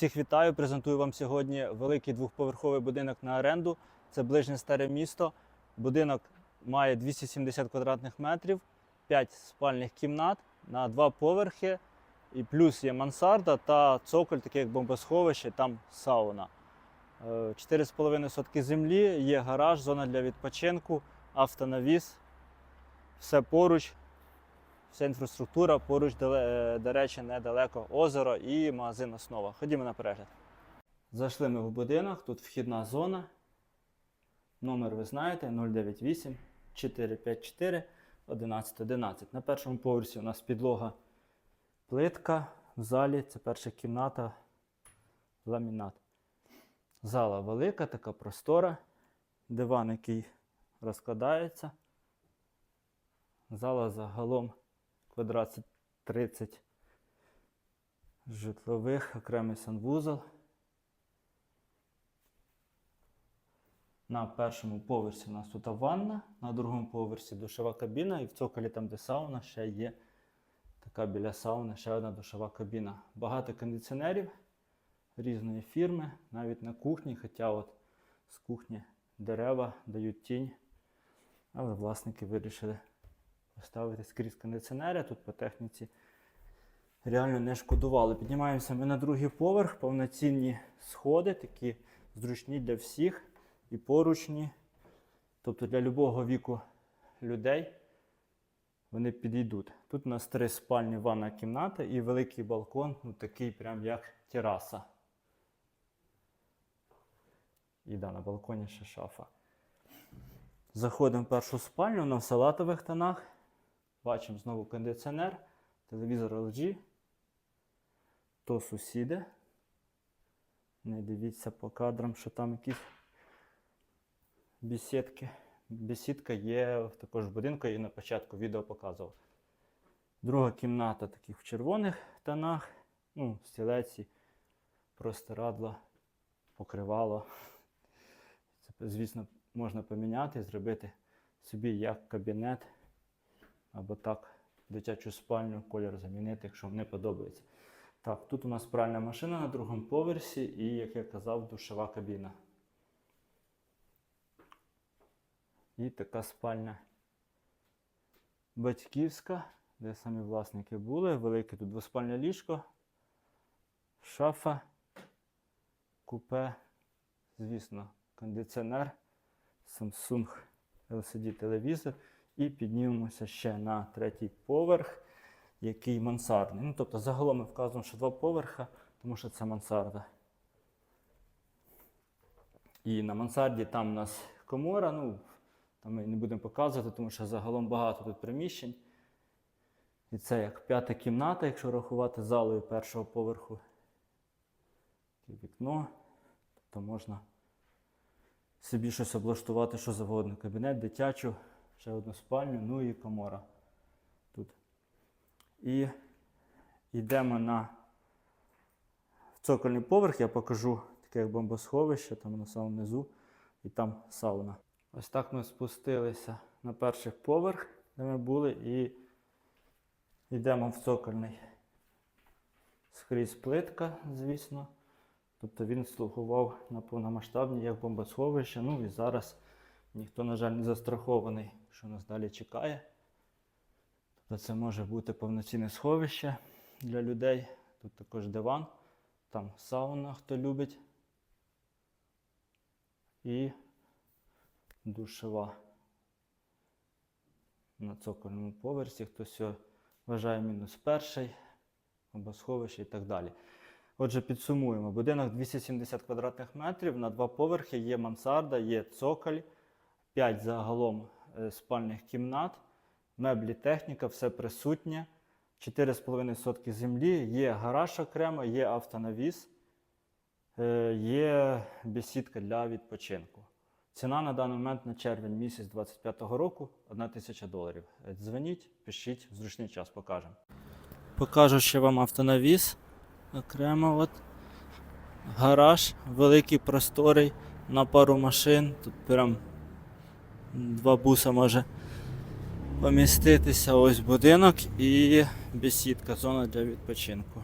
Всіх вітаю! Презентую вам сьогодні великий двохповерховий будинок на оренду. Це ближнє старе місто. Будинок має 270 квадратних метрів, 5 спальних кімнат на два поверхи. І плюс є мансарда та цоколь, такий як бомбосховище, там сауна. Е, 4,5 сотки землі, є гараж, зона для відпочинку, автонавіс. Все поруч, вся інфраструктура поруч, е, до речі, недалеко озеро і магазин Основа. Ходімо на перегляд. Зайшли ми в будинок, тут вхідна зона. Номер ви знаєте 098 454 1111. На першому поверсі у нас підлога плитка. В залі це перша кімната, ламінат. Зала велика, така простора. Диван, який розкладається. Зала загалом квадрат 30 житлових, окремий санвузол. На першому поверсі у нас тут ванна, на другому поверсі душова кабіна, і в цоколі, там, де сауна, ще є така біля сауни, ще одна душова кабіна. Багато кондиціонерів різної фірми, навіть на кухні, хоча от з кухні дерева дають тінь, але власники вирішили поставити скрізь кондиціонери. Тут по техніці реально не шкодували. Піднімаємося ми на другий поверх, повноцінні сходи, такі зручні для всіх і поручні. Тобто для любого віку людей вони підійдуть. Тут у нас три спальні ванна кімната і великий балкон, ну такий прям як тераса. І да, на балконі ще шафа. Заходимо в першу спальню, вона в салатових тонах. Бачимо знову кондиціонер, телевізор LG. То сусіди. Не дивіться по кадрам, що там якісь бесідки. Бесідка є також в будинку, її на початку відео показував. Друга кімната таких в червоних тонах. Ну, стілеці, простирадла, покривало. Це, звісно, можна поміняти, зробити собі як кабінет або так дитячу спальню, колір замінити, якщо вам не подобається. Так, тут у нас пральна машина на другому поверсі і, як я казав, душова кабіна. І така спальня батьківська, де самі власники були. Велике тут двоспальне ліжко, шафа, купе, звісно, кондиціонер, Samsung LCD телевізор. І піднімемося ще на третій поверх, який мансардний. Ну, тобто загалом ми вказуємо, що два поверха, тому що це мансарда. І на мансарді там у нас комора, ну, там ми не будемо показувати, тому що загалом багато тут приміщень. І це як п'ята кімната, якщо рахувати залою першого поверху. Вікно. Тобто можна собі щось облаштувати, що завгодно. Кабінет, дитячу, ще одну спальню, ну і комора тут. І йдемо на цокольний поверх, я покажу таке як бомбосховище, там на самому низу, і там сауна. Ось так ми спустилися на перший поверх, де ми були, і йдемо в цокольний. Скрізь плитка, звісно. Тобто він слугував на повномасштабні як бомбосховище. Ну і зараз ніхто, на жаль, не застрахований, що нас далі чекає. Тобто це може бути повноцінне сховище для людей. Тут також диван, там сауна, хто любить. І душева на цокольному поверсі. Хтось його вважає мінус перший, або сховище і так далі. Отже, підсумуємо. Будинок 270 квадратних метрів на два поверхи, є мансарда, є цоколь, 5 загалом е, спальних кімнат, меблі, техніка, все присутнє. 4,5 сотки землі, є гараж окремо, є автонавіс, е, є бесідка для відпочинку. Ціна на даний момент на червень місяць 25-го року 1 тисяча доларів. Е, Дзвоніть, пишіть, в зручний час покажемо. Покажу ще вам автонавіс. Окремо от. Гараж великий, просторий, на пару машин. Тут прям два буса може поміститися. Ось будинок і бесідка, зона для відпочинку.